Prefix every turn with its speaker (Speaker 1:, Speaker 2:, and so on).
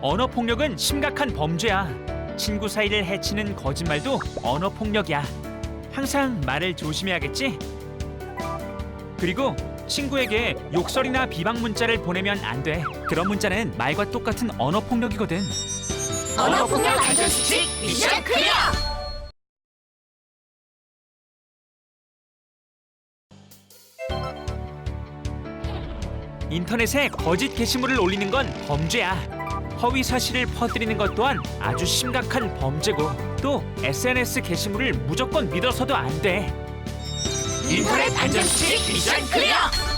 Speaker 1: 언어 폭력은 심각한 범죄야. 친구 사이를 해치는 거짓말도 언어 폭력이야. 항상 말을 조심해야겠지? 그리고 친구에게 욕설이나 비방 문자를 보내면 안 돼. 그런 문자는 말과 똑같은 언어 폭력이거든.
Speaker 2: 언어 폭력 안전 수칙 미션 클리어!
Speaker 1: 인터넷에 거짓 게시물을 올리는 건 범죄야. 허위 사실을 퍼뜨리는 것 또한 아주 심각한 범죄고 또 SNS 게시물을 무조건 믿어서도 안 돼.
Speaker 2: 인터넷 안전 수칙 미션 클리어.